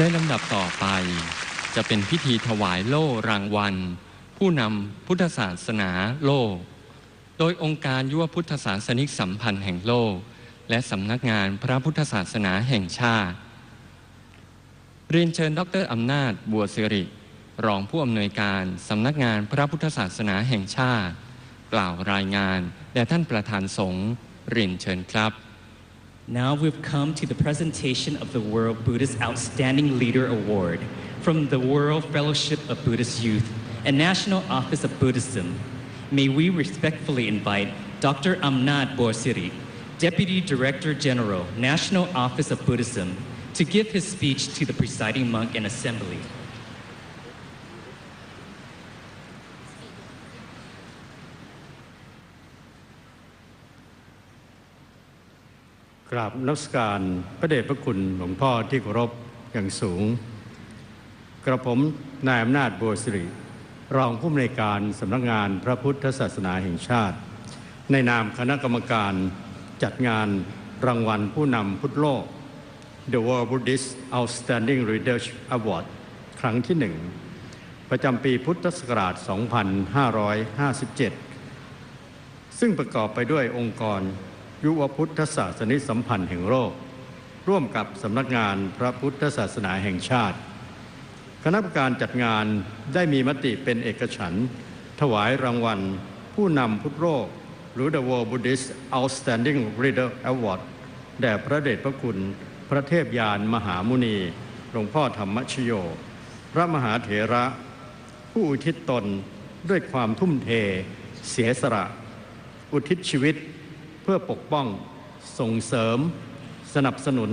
ในลำดับต่อไป จะเป็นพิธีถวายโล่รางวัล ผู้นำพุทธศาสนาโลก โดยองค์การยุวพุทธศาสนิกสัมพันธ์แห่งโลก และสำนักงานพระพุทธศาสนาแห่งชาติ เรียนเชิญดรอำนาจบัวสิริ รองผู้อำนวยการสำนักงานพระพุทธศาสนาแห่งชาติ กล่าวรายงานแด่ท่านประธานสงฆ์เรียนเชิญครับ Now we've come to the presentation of the World Buddhist Outstanding Leader Award from the World Fellowship of Buddhist Youth and National Office of Buddhism. May we respectfully invite Dr. Amnat Borsiri, Deputy Director General, National Office of Buddhism, to give his speech to the presiding monk and assembly. กราบนมัสการพระเดชพระคุณหลวงพ่อที่เคารพอย่างสูง กระผมนายอำนาจบัวสิริ รองผู้อำนวยการสำนักงานพระพุทธศาสนาแห่งชาติ ในนามคณะกรรมการจัดงานรางวัลผู้นำพุทธโลก The World Buddhist Outstanding Leadership Award ครั้งที่หนึ่งประจำปีพุทธศักราช 2557 ซึ่งประกอบไปด้วยองค์กร ยุวพุทธศาสนิสัมพันธ์แห่งโลกร่วมกับสำนักงานพระพุทธศาสนาแห่งชาติ คณะกรรมการจัดงานได้มีมติเป็นเอกฉันท์ถวายรางวัล ผู้นำพุทธโลกหรือ The World Buddhist Outstanding Leader Award แด่พระเดชพระคุณ พระเทพยานมหามุนีหลวงพ่อธรรมชโย พระมหาเถระ ผู้อุทิศตนด้วยความทุ่มเท เสียสละ อุทิศชีวิต เพื่อปกป้องส่งเสริม สนับสนุน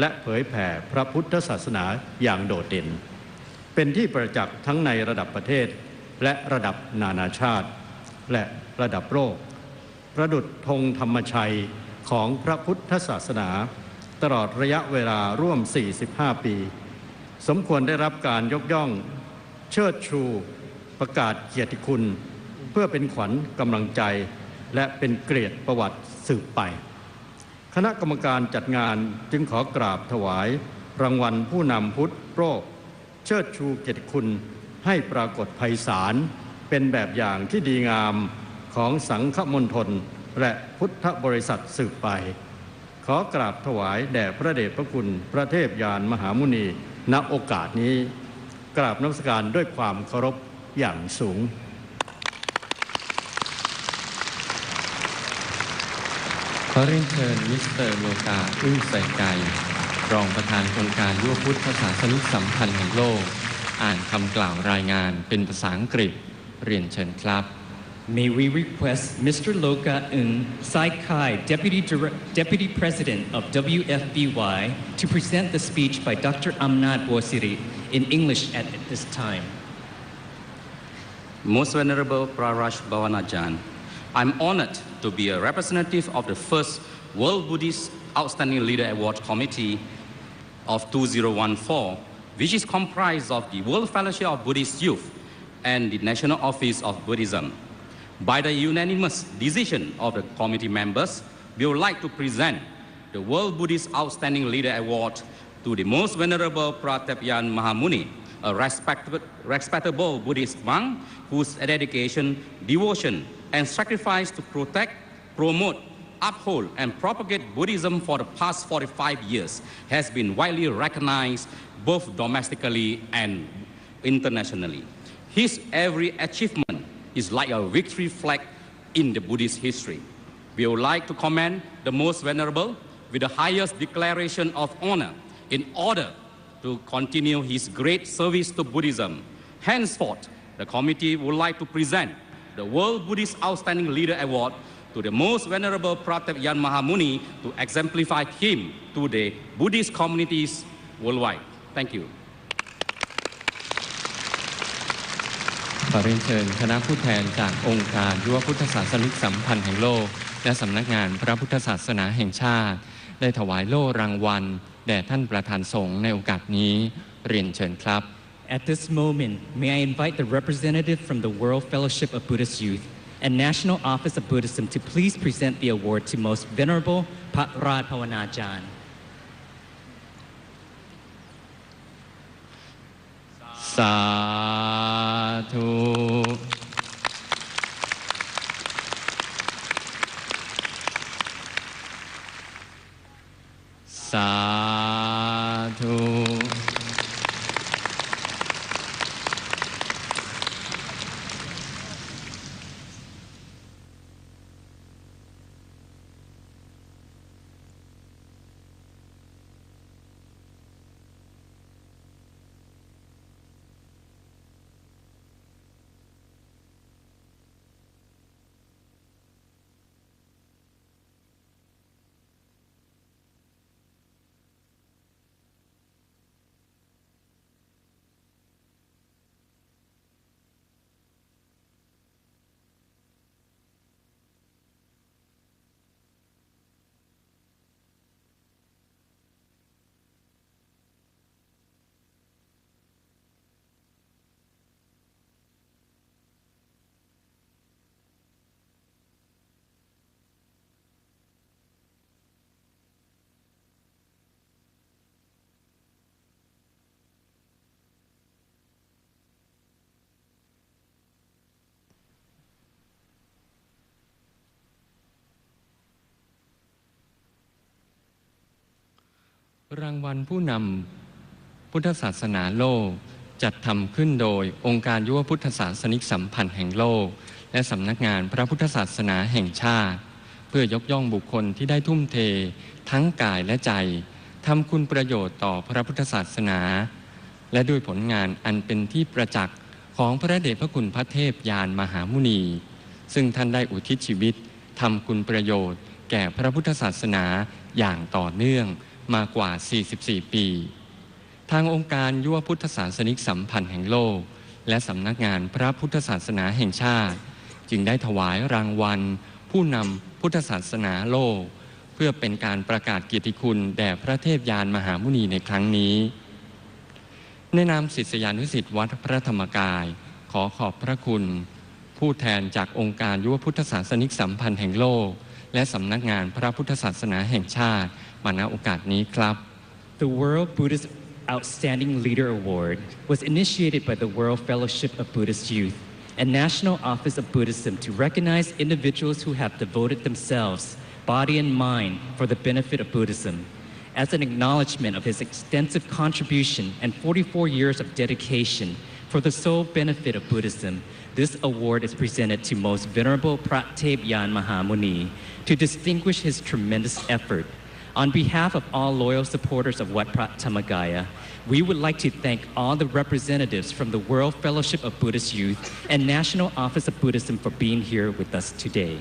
และเผยแผ่พระพุทธศาสนาอย่างโดดเด่น เป็นที่ประจักษ์ทั้งในระดับประเทศ และระดับนานาชาติ และระดับโลกประดุจธงธรรมชัยของพระพุทธศาสนา ตลอดระยะเวลาร่วม 45 ปี สมควรได้รับการยกย่อง เชิดชู ประกาศเกียรติคุณ เพื่อเป็นขวัญกำลังใจ และเป็นเกลียดประวัติสืบไป คณะกรรมการจัดงานจึงขอกราบถวาย รางวัลผู้นำพุทธโลกเชิดชูเกียรติคุณให้ปรากฏไพศาลเป็นแบบอย่างที่ดีงามของสังฆมณฑลและพุทธบริษัทสืบไป ขอกราบถวายแด่พระเดชพระคุณพระเทพยานมหามุนีณโอกาสนี้ กราบนมัสการด้วยความเคารพอย่างสูง อเรียนเชิญมิสเตอร์โลกาอึ้งใส่ไก่รองประธานโครงการยุวพุทธศาสนิกสัมพันธ์แห่งโลก อ่านคำกล่าวรายงานเป็นภาษาอังกฤษ เรียนเชิญครับ May we request Mr. Loka Ng Sai Kai, Deputy, Dir- Deputy President of WFBY, to present the speech by Dr. Amnat Borsiri in English at this time. Most Venerable Prarash Bhavanajan, I'm honored to be a representative of the first World Buddhist Outstanding Leader Award Committee of 2014, which is comprised of the World Fellowship of Buddhist Youth and the National Office of Buddhism. By the unanimous decision of the committee members, we would like to present the World Buddhist Outstanding Leader Award to the Most Venerable Pratapyan Mahamuni, a respectable, respectable Buddhist monk whose dedication, devotion, and sacrifice to protect, promote, uphold, and propagate Buddhism for the past 45 years has been widely recognized both domestically and internationally. His every achievement is like a victory flag in the Buddhist history. We would like to commend the most venerable with the highest declaration of honor in order to continue his great service to Buddhism. Henceforth, the committee would like to present the World Buddhist Outstanding Leader Award to the most venerable Pratap Yan Mahamuni to exemplify him to the Buddhist communities worldwide. Thank you. ขอเรียนเชิญคณะผู้แทนจากองค์การยุวพุทธศาสนิกสัมพันธ์แห่งโลก และสำนักงานพระพุทธศาสนาแห่งชาติ ได้ถวายโล่รางวัล แด่ท่านประธานสงฆ์ในโอกาสนี้ เรียนเชิญครับ At this moment, may I invite the representative from the World Fellowship of Buddhist Youth and National Office of Buddhism to please present the award to Most Venerable Patrad Pawanajan. Sa. รางวัลผู้นำพุทธศาสนาโลก จัดทำขึ้นโดยองค์การยุวพุทธศาสนิกสัมพันธ์แห่งโลก และสำนักงานพระพุทธศาสนาแห่งชาติ เพื่อยกย่องบุคคลที่ได้ทุ่มเท ทั้งกายและใจทำคุณประโยชน์ต่อพระพุทธศาสนา และด้วยผลงานอันเป็นที่ประจักษ์ของพระเดชพระคุณพระเทพยานมหามุนี ซึ่งท่านได้อุทิศชีวิตทำคุณประโยชน์ แก่พระพุทธศาสนาอย่างต่อเนื่อง มากว่า 44 ปี ทางองค์การยุวพุทธศาสนิกสัมพันธ์แห่งโลก และสำนักงานพระพุทธศาสนาแห่งชาติ จึงได้ถวายรางวัล ผู้นำพุทธศาสนาโลก เพื่อเป็นการประกาศเกียรติคุณแด่พระเทพยานมหามุนีในครั้งนี้ ในนามศิษยานุสิษย์วัดพระธรรมกาย ขอขอบพระคุณผู้แทนจากองค์การยุวพุทธศาสนิกสัมพันธ์แห่งโลก และสำนักงานพระพุทธศาสนาแห่งชาติ มาณโอกาสนี้ครับ The World Buddhist Outstanding Leader Award was initiated by the World Fellowship of Buddhist Youth and National Office of Buddhism to recognize individuals who have devoted themselves, body and mind, for the benefit of Buddhism. As an acknowledgement of his extensive contribution and 44 years of dedication for the sole benefit of Buddhism, this award is presented to Most Venerable Pratap Yan Mahamuni to distinguish his tremendous effort. On behalf of all loyal supporters of Wat Prat Tamagaya, we would like to thank all the representatives from the World Fellowship of Buddhist Youth and National Office of Buddhism for being here with us today.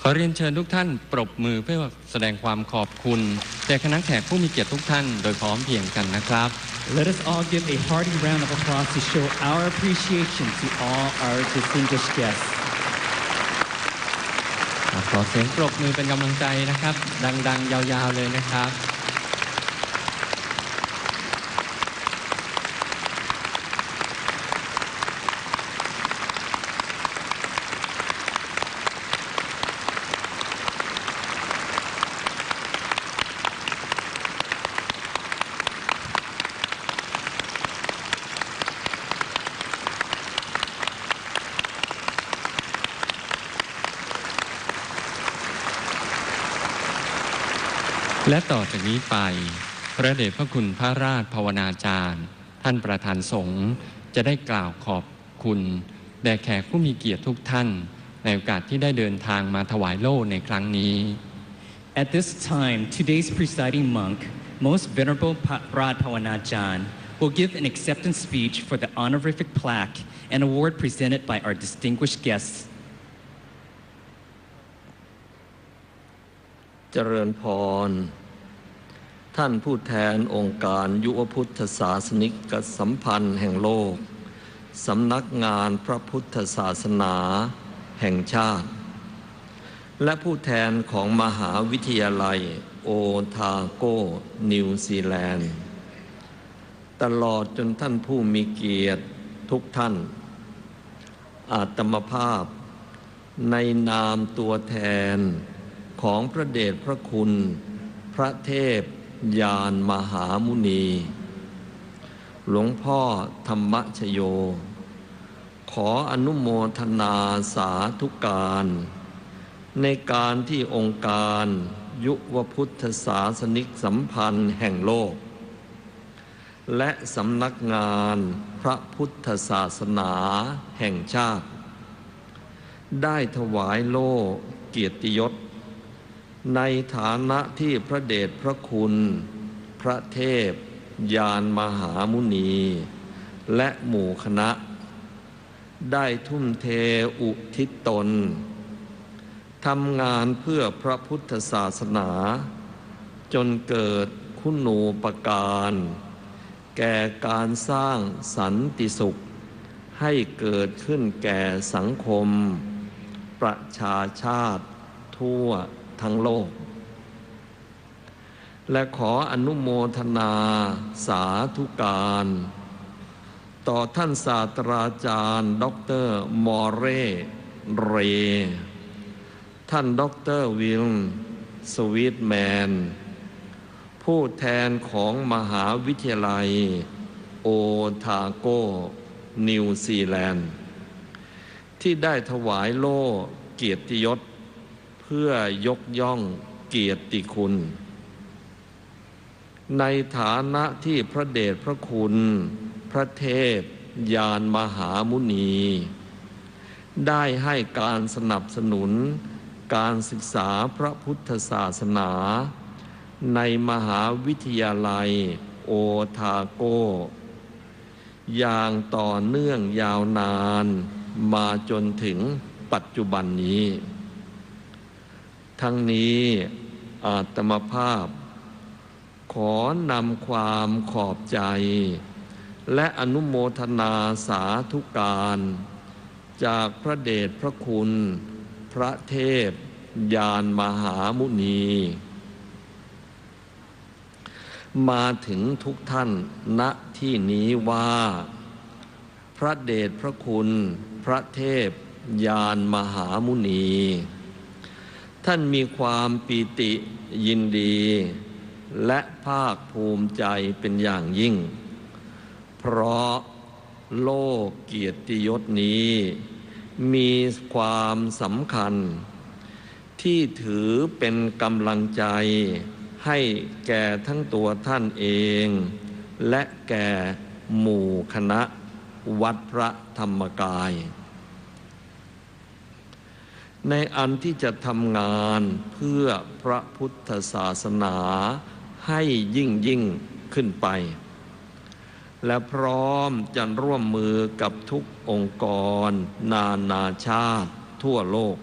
ขอเรียนเชิญทุกท่านปรบมือเพื่อแสดงความขอบคุณแด่คณะแขกผู้มีเกียรติทุกท่านโดยพร้อมเพรียงกันนะครับ Let us all give a hearty round of applause to show our appreciation to all our distinguished guests. ขอเสียงปรบมือเป็นกำลังใจนะครับ ดัง ๆ ยาว ๆ เลยนะครับ และต่อจากนี้ไป พระเดชพระคุณพระราชภาวนาจารย์ ท่านประธานสงฆ์จะได้กล่าวขอบคุณ แด่แขกผู้มีเกียรติทุกท่าน ในโอกาสที่ได้เดินทางมาถวายโล่ในครั้งนี้ At this time, today's presiding monk, Most Venerable Pa- Rad Pawanajan, will give an acceptance speech for the honorific plaque and award presented by our distinguished guests. เจริญพร ท่านผู้แทนองค์การยุวพุทธศาสนิกสัมพันธ์แห่งโลก สำนักงานพระพุทธศาสนาแห่งชาติ และผู้แทนของมหาวิทยาลัยโอทาโก นิวซีแลนด์ ตลอดจนท่านผู้มีเกียรติทุกท่าน อาตมภาพในนามตัวแทนของพระเดชพระคุณ พระเทพ ยานมหามุนี หลวงพ่อธรรมชโย ขออนุโมทนาสาธุการ ในการที่องค์การยุวพุทธศาสนิกสัมพันธ์แห่งโลก และสำนักงานพระพุทธศาสนาแห่งชาติ ได้ถวายโล่เกียรติยศ ในฐานะที่พระเดชพระคุณ พระเทพ ยานมหามุนี และหมู่คณะ ได้ทุ่มเทอุทิศตนทำงานเพื่อพระพุทธศาสนา จนเกิดคุณูปการ แก่การสร้างสันติสุข ให้เกิดขึ้นแก่สังคม ประชาชาติทั่ว ทั้งโลก และขออนุโมทนาสาธุการ ต่อท่านศาสตราจารย์ด็อกเตอร์มอเรเร ท่านด็อกเตอร์วิลสวีทแมน ผู้แทนของมหาวิทยาลัย โอทาโก นิวซีแลนด์ที่ได้ถวายโล่เกียรติยศ พื่อยกย่องเกียรติคุณ ในฐานะที่พระเดชพระคุณ พระเทพยานมหามุนี ได้ให้การสนับสนุนการศึกษาพระพุทธศาสนา ในมหาวิทยาลัยโอทาโก อย่างต่อเนื่องยาวนานมาจนถึงปัจจุบันนี้ ทั้งนี้อาตมภาพ ขอนำความขอบใจ และอนุโมทนาสาธุการ จากพระเดชพระคุณ พระเทพยานมหามุนี มาถึงทุกท่านณที่นี้ว่า พระเดชพระคุณ พระเทพยานมหามุนี ท่านมีความปีติยินดี และภาคภูมิใจเป็นอย่างยิ่ง เพราะโลกเกียรติยศนี้ มีความสำคัญ ที่ถือเป็นกำลังใจ ให้แก่ทั้งตัวท่านเอง และแก่หมู่คณะวัดพระธรรมกาย ในอันที่จะทำงานเพื่อพระพุทธศาสนาให้ยิ่งยิ่งขึ้นไป และพร้อมจะร่วมมือกับทุกองค์กร นานาชาติทั่วโลก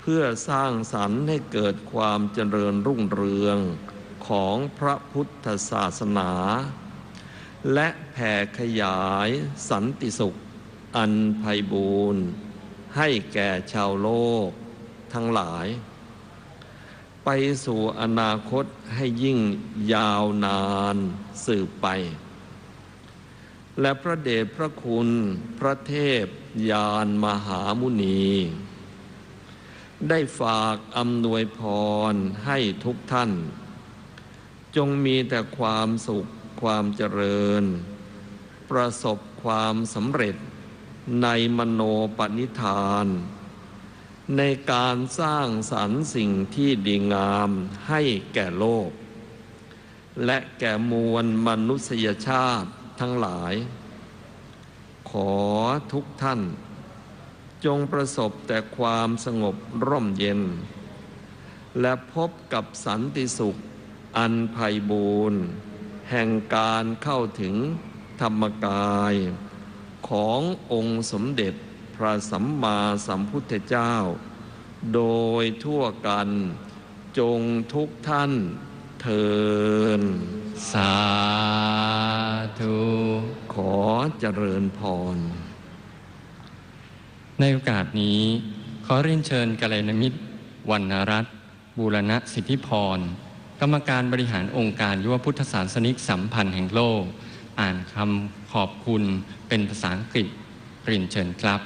เพื่อสร้างสรรค์ให้เกิดความเจริญรุ่งเรืองของพระพุทธศาสนา และแผ่ขยายสันติสุขอันไพบูรณ์ ให้แก่ชาวโลกทั้งหลาย ไปสู่อนาคตให้ยิ่งยาวนานสืบไป และพระเดชพระคุณพระเทพยานมหามุนี ได้ฝากอำนวยพรให้ทุกท่าน จงมีแต่ความสุขความเจริญ ประสบความสำเร็จ ในมโนปณิธาน ในการสร้างสรรค์สิ่งที่ดีงามให้แก่โลก และแก่มวลมนุษยชาติทั้งหลาย ขอทุกท่าน จงประสบแต่ความสงบร่มเย็น และพบกับสันติสุขอันไพบูรณ์แห่งการเข้าถึงธรรมกาย ขององค์สมเด็จพระสัมมาสัมพุทธเจ้า โดยทั่วกันจงทุกท่านเทินสาธุ ขอเจริญพร ในโอกาสนี้ ขอเรียนเชิญกัลยาณมิตรวรรณรัตน์บูรณะสิทธิพร กรรมการบริหารองค์การยุวพุทธศาสนิกสัมพันธ์แห่งโลก อ่านคำ ขอบคุณเป็นภาษาอังกฤษเรียนเชิญครับ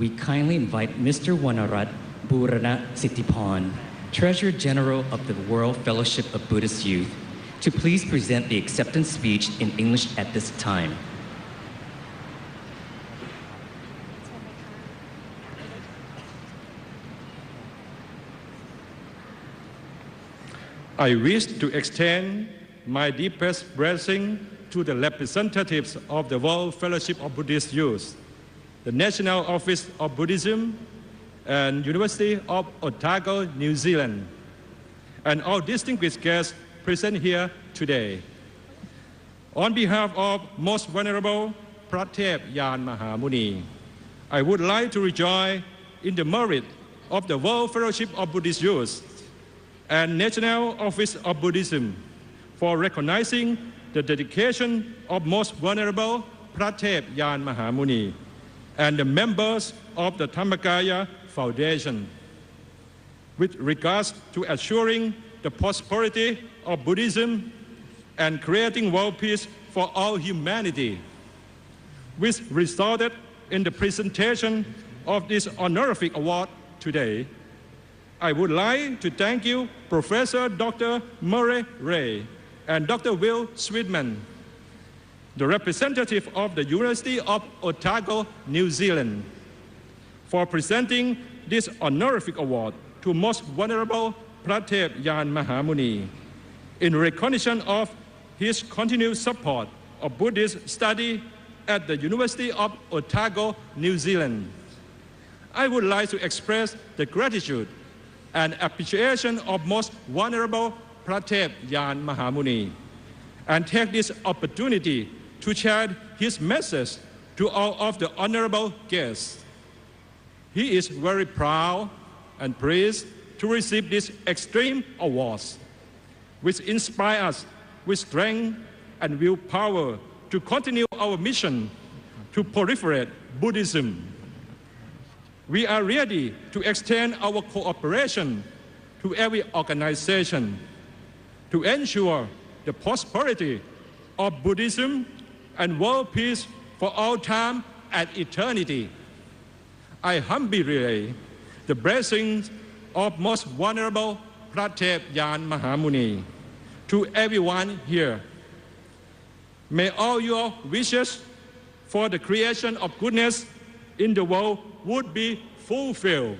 We kindly invite Mr. Wanarat Burana Sitipon, Treasurer General of the World Fellowship of Buddhist Youth, to please present the acceptance speech in English at this time. I wish to extend my deepest blessing to the representatives of the World Fellowship of Buddhist Youth, the National Office of Buddhism, and University of Otago, New Zealand, and all distinguished guests present here today. On behalf of Most Venerable Pratep Yan Mahamuni, I would like to rejoice in the merit of the World Fellowship of Buddhist Youth and National Office of Buddhism for recognizing the dedication of Most Venerable Pratep Yan Mahamuni and the members of the Dhammakaya Foundation with regards to assuring the prosperity of Buddhism and creating world peace for all humanity, which resulted in the presentation of this honorific award today. I would like to thank you, Professor Dr. Murray Ray and Dr. Will Sweetman, the representative of the University of Otago, New Zealand, for presenting this honorific award to Most Venerable Pratep Yan Mahamuni in recognition of his continued support of Buddhist study at the University of Otago, New Zealand. I would like to express the gratitude and appreciation of most vulnerable Pratep Yan Mahamuni and take this opportunity to share his message to all of the honorable guests. He is very proud and pleased to receive these extreme awards, which inspire us with strength and willpower to continue our mission to proliferate Buddhism. We are ready to extend our cooperation to every organization to ensure the prosperity of Buddhism and world peace for all time and eternity. I humbly relay the blessings of most venerable Pratep Yan Mahamuni to everyone here. May all your wishes for the creation of goodness in the world would be fulfilled.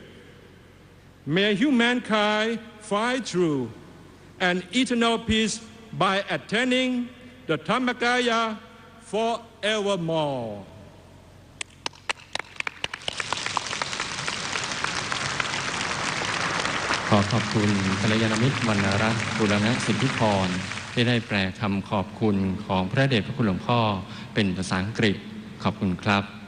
May humankind find true and eternal peace by attaining the Dhammakaya forevermore. ขอขอบคุณกัลยาณมิตรวรรณรัตน์บุรณะสิทธิพรที่ได้แปลคำขอบคุณของพระเดชพระคุณหลวงพ่อเป็นภาษาอังกฤษขอบคุณครับ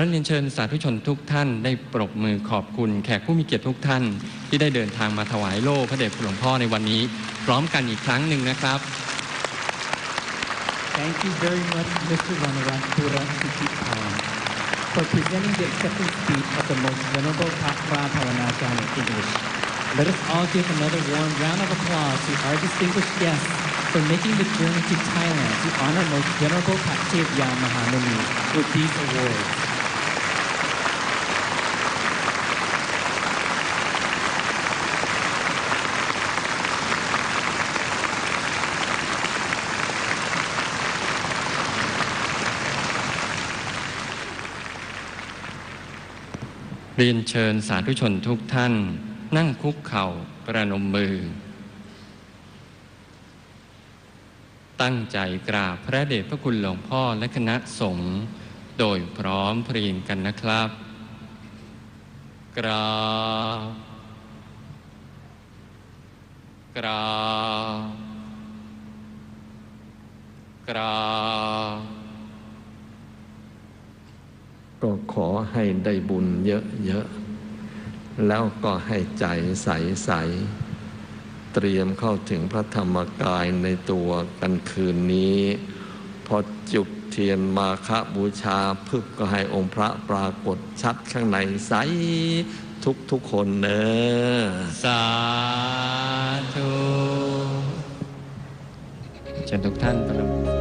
ขอเรียนเชิญสาธุชนทุกท่านได้ปรบมือขอบคุณแขกผู้มีเกียรติทุกท่าน ที่ได้เดินทางมาถวายโล่พระเดชหลวงพ่อในวันนี้ พร้อมกันอีกครั้งหนึ่งนะครับ Thank you very much, Mr. Ranarat Pura Sitipan, for presenting the acceptance speech of the most venerable Thakra Pawanajan in English. Let us all give another warm round of applause to our distinguished guests for making the journey to Thailand to honor most venerable Paktip Yan Mahamuni with these awards. เรียนเชิญสาธุชนทุกท่าน นั่งคุกเข่าประนมมือ ตั้งใจกราบพระเดชพระคุณหลวงพ่อและคณะสงฆ์โดยพร้อมเพรียงกันนะครับ กราบกราบกราบ ก็ขอให้ได้บุญเยอะๆ แล้วก็ให้ใจใสๆ เตรียมเข้าถึงพระธรรมกายในตัวกันคืนนี้ พอจุดเทียนมาคบูชาพึบก็ให้องค์พระปรากฏชัดข้างในใสทุกทุกๆคนเนอะสาธุเชิญทุกท่านประนม